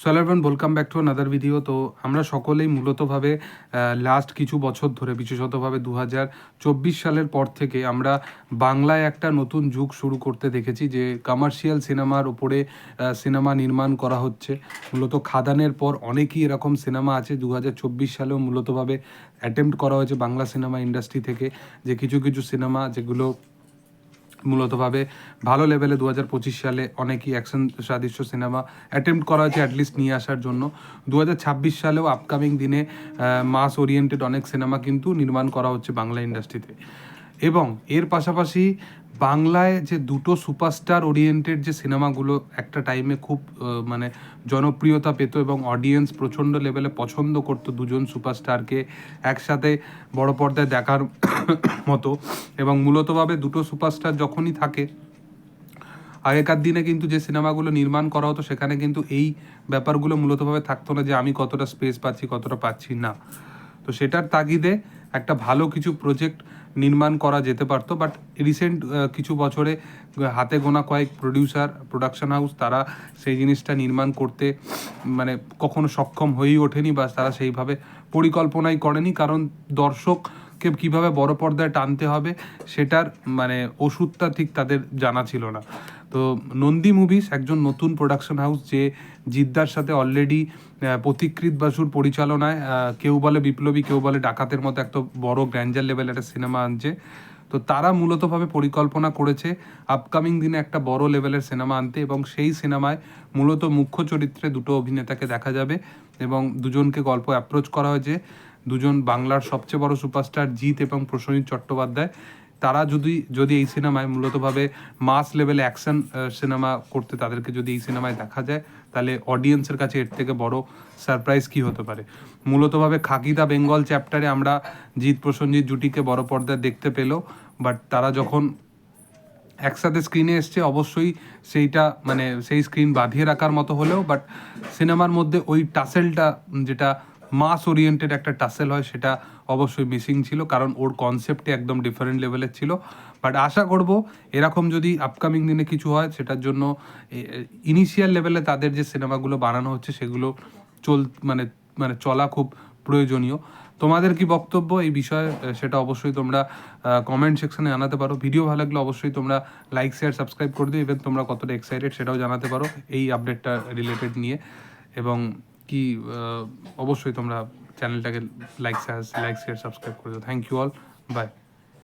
সোয়ালারবান welcome back to another video তো আমরা সকলেই মূলতভাবে লাস্ট কিছু বছর ধরে, বিশেষতভাবে দু হাজার চব্বিশ সালের পর থেকে আমরা বাংলায় একটা নতুন যুগ শুরু করতে দেখেছি, যে কমার্শিয়াল সিনেমার উপরে সিনেমা নির্মাণ করা হচ্ছে। মূলত খাদানের পর অনেকই এরকম সিনেমা আছে দু হাজার চব্বিশ সালেও মূলতভাবে অ্যাটেম্প্ট করা হয়েছে বাংলা সিনেমা ইন্ডাস্ট্রি থেকে, যে কিছু কিছু সিনেমা যেগুলো মূলতভাবে ভালো লেভেলে দু হাজার পঁচিশ সালে অনেকই অ্যাকশন সাদৃশ্য সিনেমা অ্যাটেম্প্ট করা হয়েছে অ্যাটলিস্ট নিয়ে আসার জন্য। দু হাজার ছাব্বিশ সালেও আপকামিং দিনে মাস ওরিয়েন্টেড অনেক সিনেমা কিন্তু নির্মাণ করা হচ্ছে বাংলা ইন্ডাস্ট্রিতে এবং এর পাশাপাশি বাংলায় যে দুটো সুপারস্টার ওরিয়েন্টেড যে সিনেমাগুলো একটা টাইমে খুব মানে জনপ্রিয়তা পেত এবং অডিয়েন্স প্রচণ্ড লেভেলে পছন্দ করতো দুজন সুপারস্টারকে একসাথে বড় পর্দায় দেখার মতো এবং মূলতভাবে দুটো সুপারস্টার যখনই থাকে, আগেকার দিনে কিন্তু যে সিনেমাগুলো নির্মাণ করা হতো সেখানে কিন্তু এই ব্যাপারগুলো মূলতভাবে থাকতো না যে আমি কতটা স্পেস পাচ্ছি, কতটা পাচ্ছি না। তো সেটার তাগিদে একটা ভালো কিছু প্রজেক্ট নির্মাণ করা যেতে পারত বাট রিসেন্ট কিছু বছরে হাতে গোনা কয়েক প্রডিউসার প্রোডাকশন হাউস তারা সেই জিনিসটা নির্মাণ করতে মানে কখনো সক্ষম হয়েই ওঠেনি বা তারা সেইভাবে পরিকল্পনাই করেনি। কারণ দর্শককে কীভাবে বড় পর্দায় টানতে হবে, সেটার মানে ওষুধটা ঠিক তাদের জানা ছিল না। তো নন্দী মুভিস একজন নতুন প্রোডাকশন হাউস যে জিদ্দার সাথে অলরেডি পথিকৃত বাসুর পরিচালনায় কেউ বলে বিপ্লবী, কেউ বলে ডাকাতের মতো একটা বড় গ্র্যান্ডার লেভেল একটা সিনেমা আনছে। তো তারা মূলতভাবে পরিকল্পনা করেছে আপকামিং দিনে একটা বড় লেভেলের সিনেমা আনতে এবং সেই সিনেমায় মূলত মুখ্য চরিত্রে দুটো অভিনেতাকে দেখা যাবে এবং দুজনকে গল্প অ্যাপ্রোচ করা হয়েছে। দুজন বাংলার সবচেয়ে বড় সুপারস্টার জিৎ এবং প্রসেনজিৎ চট্টোপাধ্যায়। তারা যদি যদি এই সিনেমায় মূলতভাবে মাস লেভেলে অ্যাকশন সিনেমা করতে তাদেরকে যদি এই সিনেমায় দেখা যায়, তাহলে অডিয়েন্সের কাছে এর থেকে বড় সারপ্রাইজ কি হতে পারে? মূলতভাবে খাকিদা বেঙ্গল চ্যাপ্টারে আমরা জিৎ প্রসেনজিৎ জুটিকে বড় পর্দায় দেখতে পেলেও বাট তারা যখন একসাথে স্ক্রিনে এসছে, অবশ্যই সেইটা মানে সেই স্ক্রিন বাঁধিয়ে রাখার মতো হলেও বাট সিনেমার মধ্যে ওই টাসেলটা যেটা মাস ওরিয়েন্টেড একটা টাসেল হয়, সেটা অবশ্যই মিসিং ছিল, কারণ ওর কনসেপ্টে একদম ডিফারেন্ট লেভেলের ছিল। বাট আশা করব এরকম যদি আপকামিং দিনে কিছু হয়, সেটার জন্য ইনিশিয়াল লেভেলে তাদের যে সিনেমাগুলো বানানো হচ্ছে, সেগুলো চল মানে মানে চলা খুব প্রয়োজনীয়। তোমাদের কি বক্তব্য এই বিষয়ে? সেটা অবশ্যই তোমরা কমেন্ট সেকশনে জানাতে পারো। ভিডিও ভালো লাগলে অবশ্যই তোমরা লাইক শেয়ার সাবস্ক্রাইব করে দিও। ইভেন তোমরা কতটা এক্সাইটেড সেটাও জানাতে পারো এই আপডেটটা রিলেটেড নিয়ে। এবং কি অবশ্যই তোমরা চ্যানেলটাকে লাইক লাইক শেয়ার সাবস্ক্রাইব করে দাও। Thank you all by